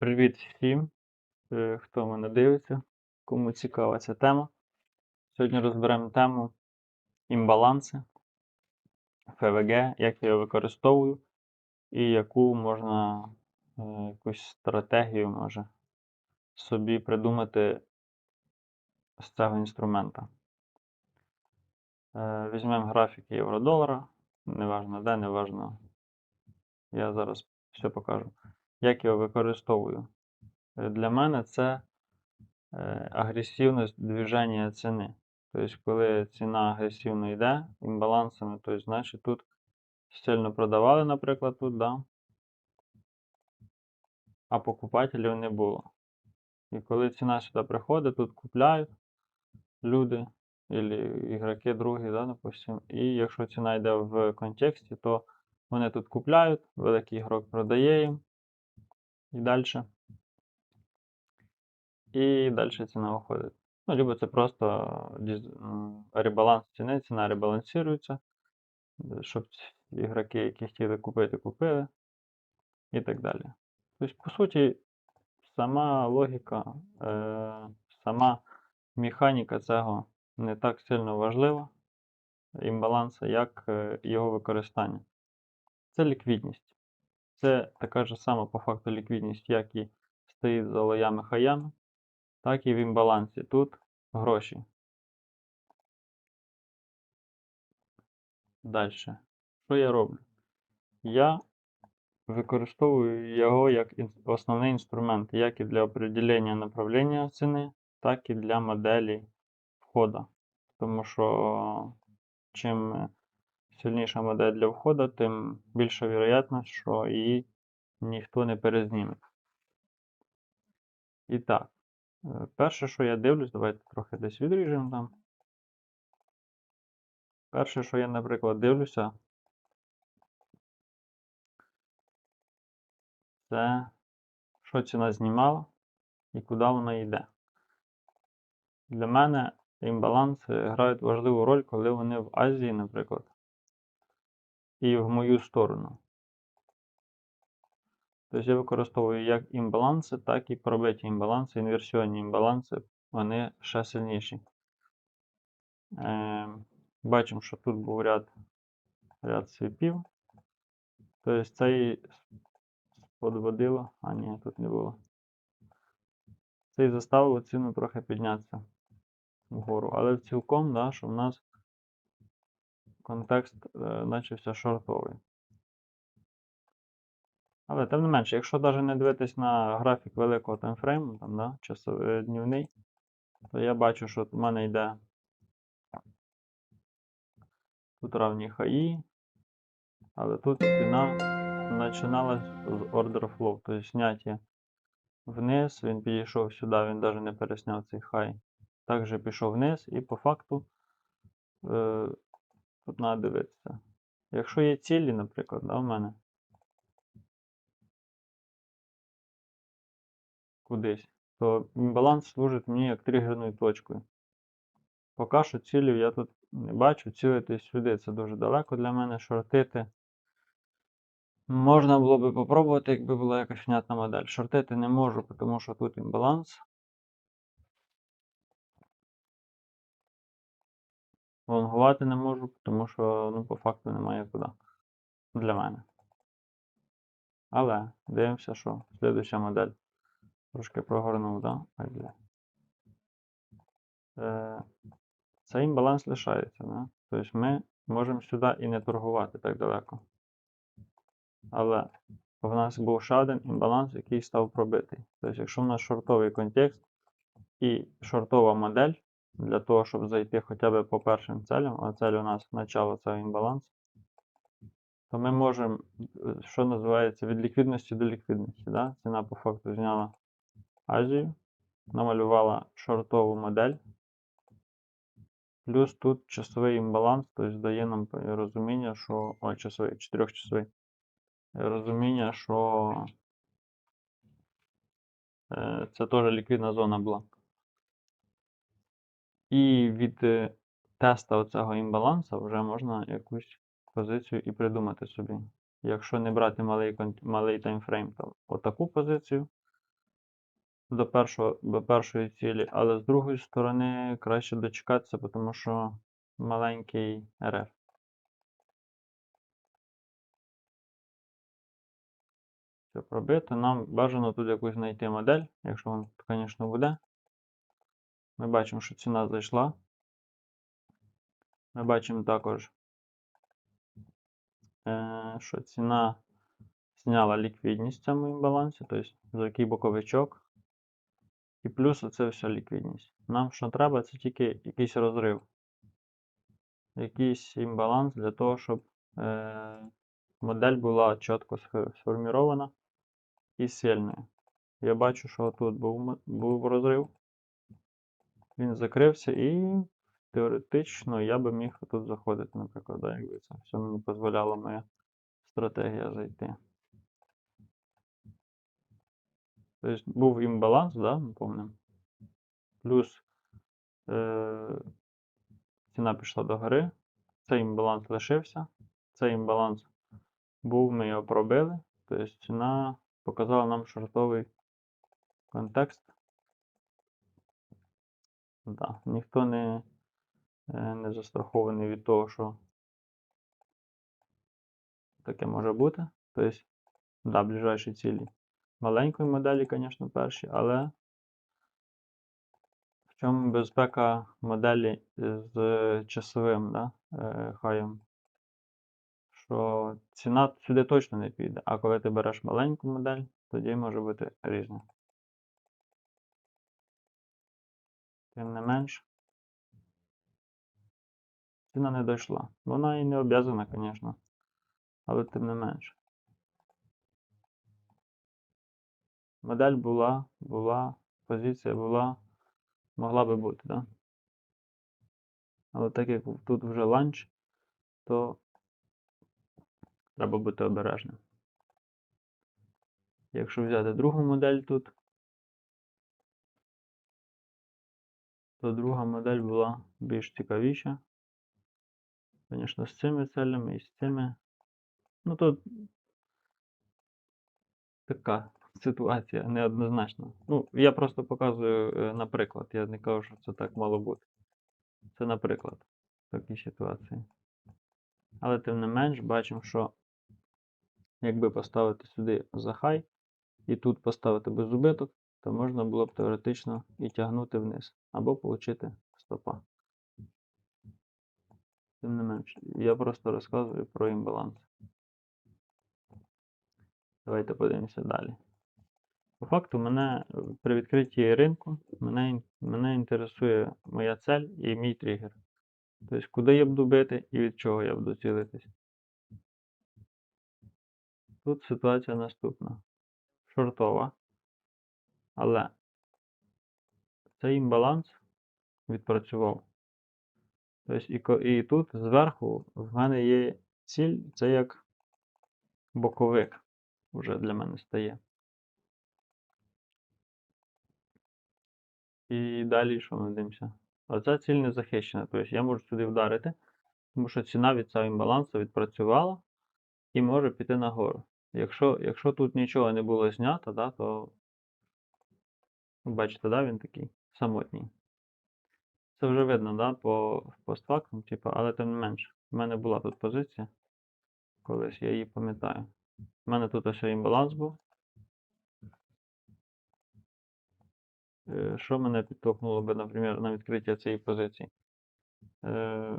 Привіт всім, е, хто мене дивиться, кому цікава ця тема. Сьогодні розберемо тему імбаланси, ФВГ, як я його використовую і яку можна е, якусь стратегію може собі придумати з цього інструмента. Е, Візьмемо графік євро-долара, неважно де, неважно. Я зараз все покажу. Як його використовую? Е, Для мене це е, агресивність движення ціни. Тобто, коли ціна агресивно йде імбалансами, то значить тут сильно продавали, наприклад, тут, да? а покупателів не було. І коли ціна сюди приходить, тут купляють люди, або ігроки другі, да, допустим. І якщо ціна йде в контексті, то вони тут купляють, великий ігрок продає їм і далі. І далі ціна виходить. Ну, либо це просто ребаланс ціни, ціна ребалансується, щоб ігроки, які хотіли купити, купили і так далі. Тобто, по суті, сама логіка, е, сама механіка цього не так сильно важлива, імбаланса, як е, його використання. Це ліквідність. Це така ж сама по факту ліквідність, як і стоїть за лоями хаями, так і в імбалансі. Тут гроші. Далі. Що я роблю? Я використовую його як основний інструмент, як і для определення направлення ціни, так і для моделі входу. Тому що чим сильніша модель для входу, тим більша вірогідність, що її ніхто не перезніме. І так, е, перше, що я дивлюсь, давайте трохи десь відріжемо там. Перше, що я, наприклад, дивлюся, це що ціна знімала і куди вона йде. Для мене імбаланси грають важливу роль, коли вони в Азії, наприклад, і в мою сторону. Тобто я використовую як імбаланси, так і пробиті імбаланси, інверсіонні імбаланси, вони ще сильніші. Е, бачимо, що тут був ряд, ряд свіпів. Тобто цей подводило, а ні, тут не було. Цей заставив ціну трохи піднятися вгору. Але цілком, да, що в нас контекст е, начався шортовий. Але тим не менше, якщо навіть не дивитись на графік великого таймфрейму, там, да, часовий днівний, то я бачу, що в мене йде тут равні хаї, але тут ціна починалась з order flow, тобто зняття вниз, він підійшов сюди, він навіть не пересняв цей хай. Також пішов вниз і по факту е, треба дивитися. Якщо є цілі, наприклад, да, в мене кудись, то баланс служить мені як тригерною точкою. Поки що цілів я тут не бачу, цілитись сюди це дуже далеко для мене, шортити. Можна було би попробувати, якби була якась внятна модель. Шортити не можу, тому що тут імбаланс. Лонгувати не можу, тому що ну, по факту немає куди. Для мене. Але дивимося, що слідуюча модель. Трошки прогорнув, да? Е, цей імбаланс лишається, да? Тобто ми можемо сюди і не торгувати так далеко. Але в нас був ще один імбаланс, який став пробитий. Тобто, якщо в нас шортовий контекст і шортова модель, для того, щоб зайти хоча б по першим целям, а цель у нас начало цього імбалансу, то ми можемо, е, що називається, від ліквідності до ліквідності. Да? Ціна по факту зняла Азію, намалювала шортову модель. Плюс тут часовий імбаланс, тобто дає нам розуміння, що. Ой, часовий, чотирьохчасовий. Розуміння, що е, це теж ліквідна зона була. І від е, теста оцього імбалансу вже можна якусь позицію і придумати собі. Якщо не брати малий, малий таймфрейм, то отаку позицію. до, першого, до першої цілі, але з другої сторони краще дочекатися, тому що маленький РФ. Все пробито. Нам бажано тут якусь знайти модель, якщо вона, звісно, буде. Ми бачимо, що ціна зайшла. Ми бачимо також, е, що ціна зняла ліквідність в цьому імбалансі, тобто за який боковичок. І плюс оце все ліквідність. Нам що треба, це тільки якийсь розрив. Якийсь імбаланс для того, щоб е, модель була чітко сформірована і сильною. Я бачу, що тут був, був розрив. Він закрився і теоретично я би міг тут заходити, наприклад, да, якби це все мені дозволяла моя стратегія зайти. Тобто був імбаланс, да, ми. Плюс е, ціна пішла до гори. Цей імбаланс лишився. Цей імбаланс був, ми його пробили. Тобто ціна показала нам шортовий контекст. Да, ніхто не, е, не застрахований від того, що таке може бути. Тобто, да, ближайші цілі маленької моделі, звісно, перші, але в чому безпека моделі з часовим да, е, хаєм? Що ціна сюди точно не піде, а коли ти береш маленьку модель, тоді може бути різне. Тим не менш, ціна не дійшла. Вона і не обв'язана, звісно, але тим не менш. Модель була, була, позиція була, могла би бути, да? Але так як тут вже ланч, то треба бути обережним. Якщо взяти другу модель тут, то друга модель була більш цікавіша. Звісно, з цими целями і з цими. Ну тут така ситуація неоднозначна. Ну, я просто показую е, наприклад. Я не кажу, що це так мало бути. Це наприклад такій ситуації. Але тим не менш бачимо, що якби поставити сюди за хай і тут поставити без убиток, то можна було б теоретично і тягнути вниз, або отримати стопа. Тим не менш, я просто розказую про імбаланс. Давайте подивимося далі. По факту, мене е, при відкритті ринку мене, мене інтересує моя цель і мій тригер. Тобто, куди я буду бити і від чого я буду цілитись. Тут ситуація наступна. Шортова. Але цей імбаланс відпрацював. Тобто, і, тут зверху в мене є ціль, це як боковик вже для мене стає. І далі що ми дивимося? Оця ціль не захищена. Тобто я можу сюди вдарити, тому що ціна від цього імбалансу відпрацювала і може піти нагору. Якщо, якщо тут нічого не було знято, да, то бачите, да, він такий самотній. Це вже видно, да, по постфактум, типу, але тим не менш, в мене була тут позиція. Колись я її пам'ятаю. У мене тут ось імбаланс був. Е, Що мене підтолкнуло би, наприклад, на відкриття цієї позиції? Е,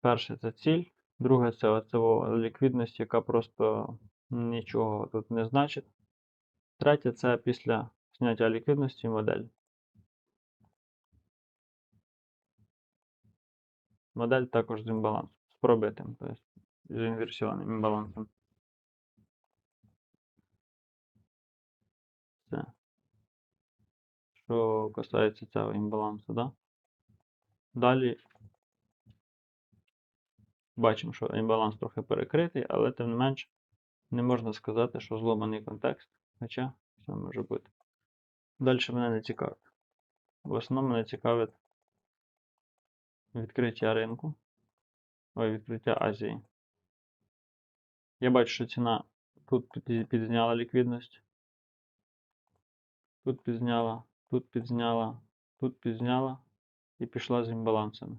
Перше це ціль, друге це оцево ліквідність, яка просто нічого тут не значить. Третє це після зняття ліквідності модель. Модель також з імбалансом, з пробитим, тобто з інверсіонним імбалансом. Це. Що касається цього імбалансу, да? Далі бачимо, що імбаланс трохи перекритий, але тим не менш не можна сказати, що зломаний контекст. Хоча все може бути. Далі мене не цікавить. В основному мене цікавить відкриття ринку. Ой, відкриття Азії. Я бачу, що ціна тут підзняла ліквідність. Тут підзняла. тут підзняла, тут підзняла і пішла з імбалансами.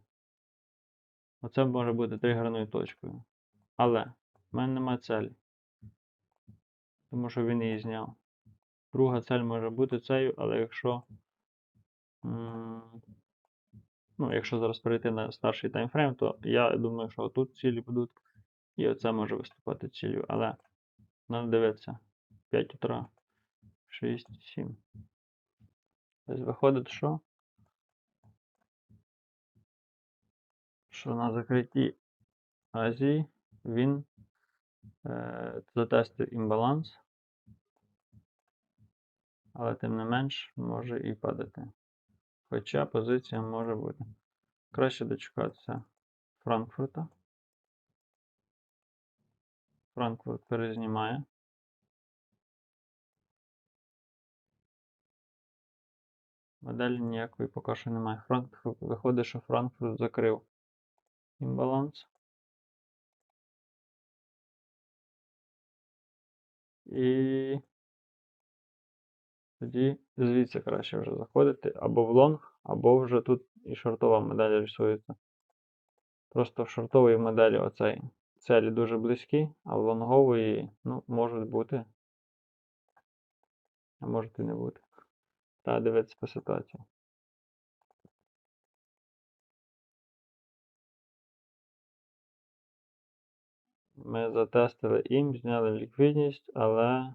Оце може бути тригерною точкою. Але в мене немає целі. Тому що він її зняв. Друга цель може бути цією, але якщо. Ну, якщо зараз перейти на старший таймфрейм, то я думаю, що тут цілі будуть. І оце може виступати цілею. Але треба дивитися. 5 утра. 6, 7. Тобто виходить, що? Що на закритті Азії він е, затестив імбаланс, але тим не менш може і падати. Хоча позиція може бути. Краще дочекатися Франкфурта. Франкфурт перезнімає. Моделі ніякої поки що немає. Франкфурт, виходить, що Франкфурт закрив імбаланс. І тоді звідси краще вже заходити або в лонг, або вже тут і шортова модель рисується. Просто в шортовій моделі оцей целі дуже близькі, а в лонгової ну, можуть бути. А можуть і не бути. Треба дивитися по ситуації. Ми затестили ім, зняли ліквідність, але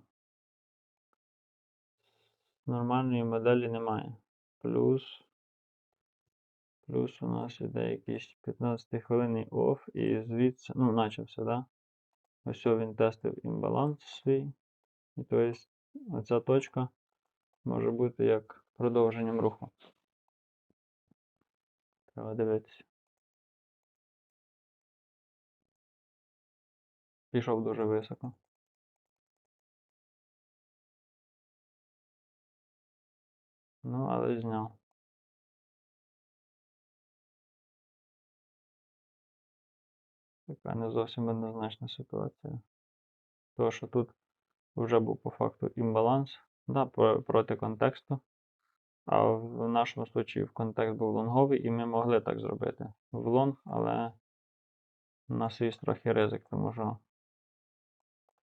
нормальної моделі немає. Плюс. Плюс у нас іде якийсь 15 хвилинний оф і звідси, ну, начався, да? Ось він тестив імбаланс свій. І тобто оця точка може бути як продовженням руху. Треба дивитися. Пішов дуже високо. Ну, але зняв. Така не зовсім однозначна ситуація. Тому що тут вже був по факту імбаланс да, проти контексту. А в нашому случаї в контекст був лонговий, і ми могли так зробити в лонг, але у нас є трохи ризик, тому що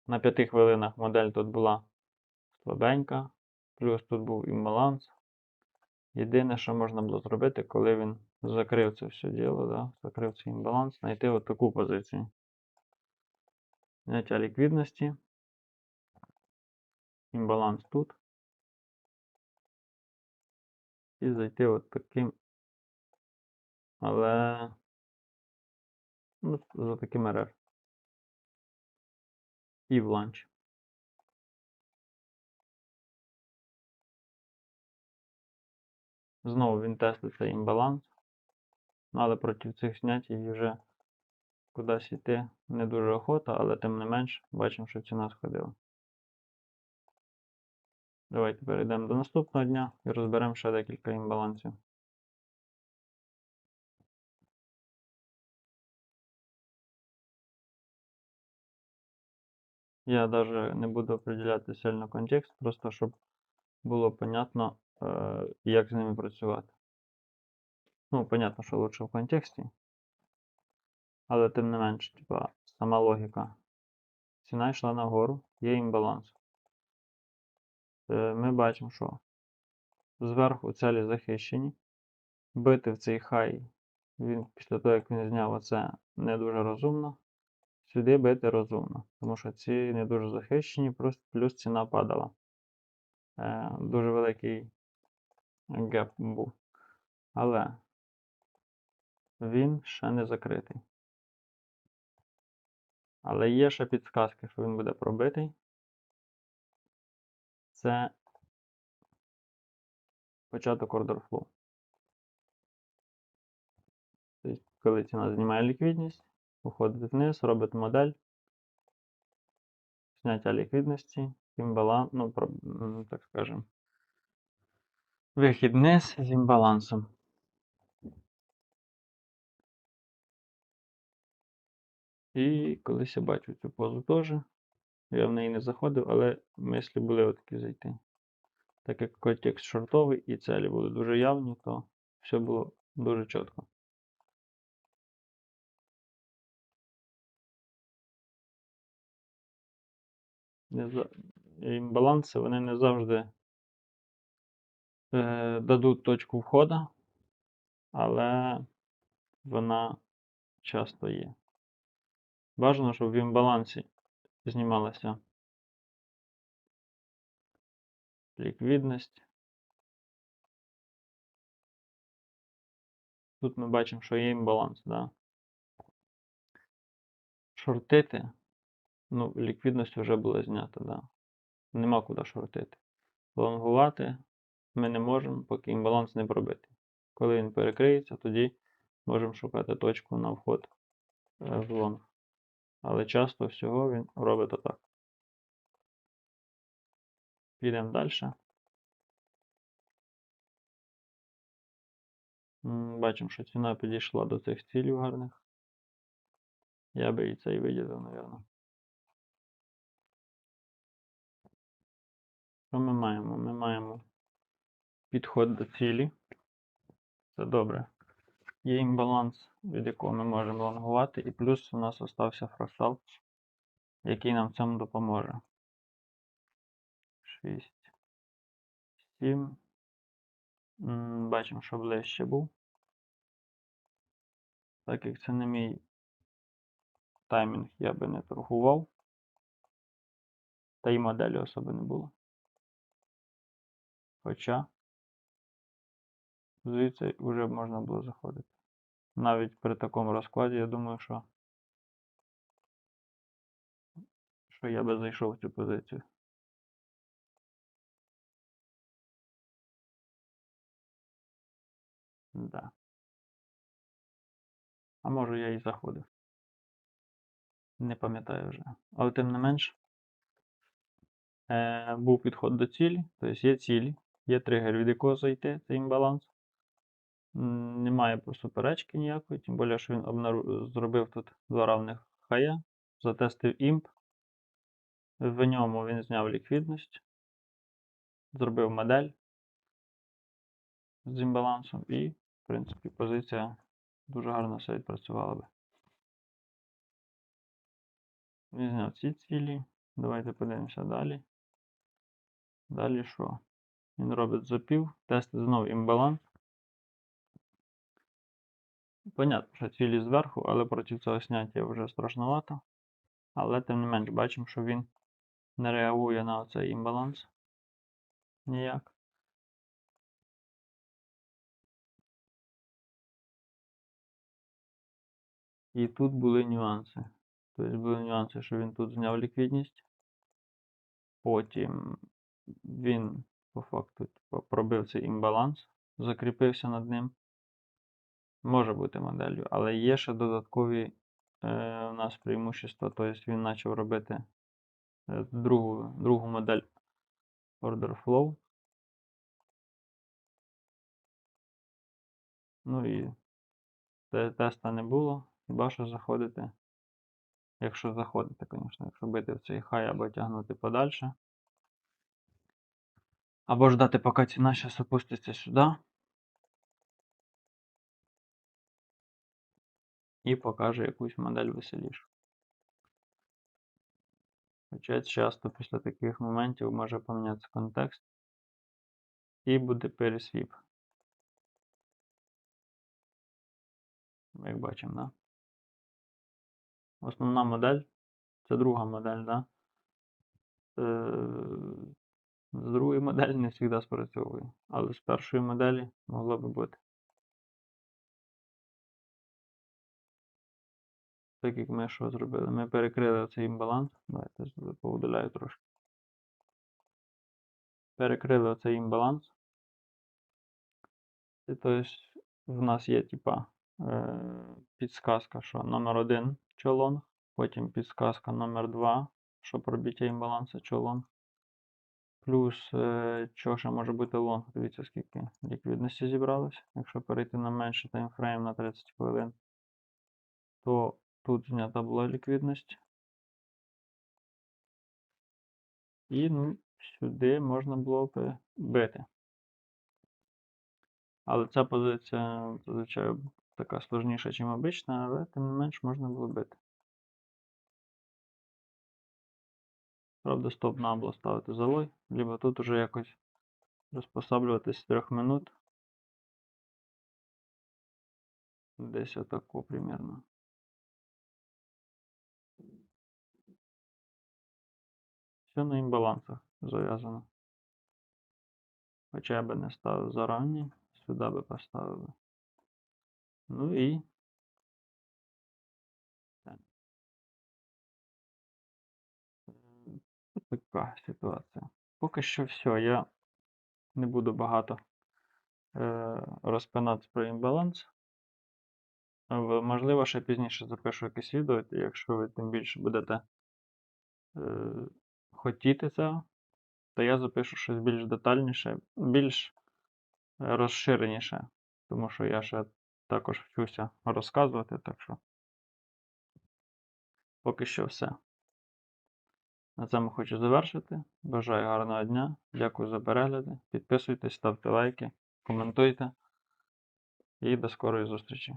на 5 хвилинах модель тут була слабенька, плюс тут був імбаланс. Єдине, що можна було зробити, коли він закрив це все діло, да, закрив цей імбаланс, знайти таку позицію. Зняття ліквідності. Імбаланс тут. І зайти от таким. Але ну, за таким РР. І в ланч. Знову він тестить цей імбаланс. Але проти цих снятій вже кудись йти не дуже охота, але тим не менш бачимо, що ціна сходила. Давайте перейдемо до наступного дня і розберемо ще декілька імбалансів. Я навіть не буду определяти сильно контекст, просто щоб було понятно, як з ними працювати. Ну, понятно, що лучше в контексті. Але тим не менш, типа, сама логіка. Ціна йшла нагору, є імбаланс. Е, Ми бачимо, що зверху цілі захищені. Бити в цей хай, він після того, як він зняв оце, не дуже розумно. Сюди бити розумно, тому що ці не дуже захищені, плюс ціна падала. Е, Дуже великий геп був. Але він ще не закритий. Але є ще підсказки, що він буде пробитий. Це початок flow. Тобто, коли ціна знімає ліквідність, уходить вниз, робить модель. Зняття ліквідності, імбаланс, ну, так скажемо. Вихід вниз з імбалансом. І колись я бачив цю позу теж. Я в неї не заходив, але мислі були отакі зайти. Так як контекст шортовий і цілі були дуже явні, то все було дуже чітко. Імбаланси вони не завжди е, дадуть точку входу, але вона часто є. Бажано, щоб в імбалансі знімалася ліквідність. Тут ми бачимо, що є імбаланс, да? Шортити, ну, ліквідність вже була знята, да. Нема куди шортити. Лонгувати ми не можемо, поки імбаланс не пробитий. Коли він перекриється, тоді можемо шукати точку на вход е, в лонг. Але часто всього він робить отак. Підемо далі. Бачимо, що ціна підійшла до цих цілів гарних. Я би і цей виділив, мабуть. Що ми маємо? Ми маємо підход до цілі. Це добре. Є імбаланс, від якого ми можемо лонгувати, і плюс у нас остався фрактал, який нам в цьому допоможе. 6, 7. Бачимо, що ближче був. Так як це не мій таймінг, я би не торгував. Та й моделі особи не було. Хоча звідси вже можна було заходити. Навіть при такому розкладі, я думаю, що, що я би зайшов в цю позицію. Да. А може я і заходив. Не пам'ятаю вже. Але тим не менш, е, був підход до цілі, тобто є цілі, є тригер, від якого зайти, це імбаланс. Немає суперечки ніякої, тим більше, що він обнару- зробив тут два равних хая, затестив імп. В ньому він зняв ліквідність, зробив модель з імбалансом і, в принципі, позиція дуже гарно все відпрацювала би. Він зняв ці цілі. Давайте подивимося далі. Далі що? Він робить запів, тестить знову імбаланс. Понятно, що цілі зверху, але проти цього зняття вже страшновато. Але тим не менш бачимо, що він не реагує на цей імбаланс. Ніяк. І тут були нюанси. Тобто були нюанси, що він тут зняв ліквідність. Потім він по факту пробив цей імбаланс, закріпився над ним. Може бути моделлю, але є ще додаткові е, у нас преимущества. Тобто він почав робити е, другу, другу модель Order Flow. Ну і те- теста не було. Хіба що заходити. Якщо заходити, звісно, якщо бити в цей хай або тягнути подальше. Або ждати, поки ціна зараз опуститься сюди. І покаже якусь модель веселішу. Хоча часто після таких моментів може помінятися контекст. І буде пересвіп. Як бачимо, да? Основна модель. Це друга модель, да? З другої моделі не завжди спрацьовує. Але з першої моделі могло би бути. Так як ми що зробили? Ми перекрили цей імбаланс. Давайте я трошки. Перекрили оцей імбаланс. І тобто в нас є типа е, підсказка, що номер 1 чолонг, потім підсказка номер 2, що пробиття імбалансу чолонг. Плюс, е, що ще може бути лонг, дивіться, скільки ліквідності зібралось. Якщо перейти на менший таймфрейм на 30 хвилин, то тут знята була ліквідність. І ну, сюди можна було б бити. Але ця позиція зазвичай така сложніша, ніж обична, але тим не менш можна було бити. Правда, стоп треба було ставити залой, либо тут уже якось розпосаблюватись з 3 минут. Десь отако примерно. Все на імбалансах зав'язано. Хоча я би не ставив зарані, сюди би поставив. Ну і. Така ситуація. Поки що все. Я не буду багато е, розпинатися про імбаланс. Можливо, ще пізніше запишу якесь відео, якщо ви тим більше будете е, хотіти цього, то я запишу щось більш детальніше, більш е, розширеніше, тому що я ще також вчуся розказувати, так що поки що все. На цьому хочу завершити. Бажаю гарного дня. Дякую за перегляди. Підписуйтесь, ставте лайки, коментуйте і до скорої зустрічі.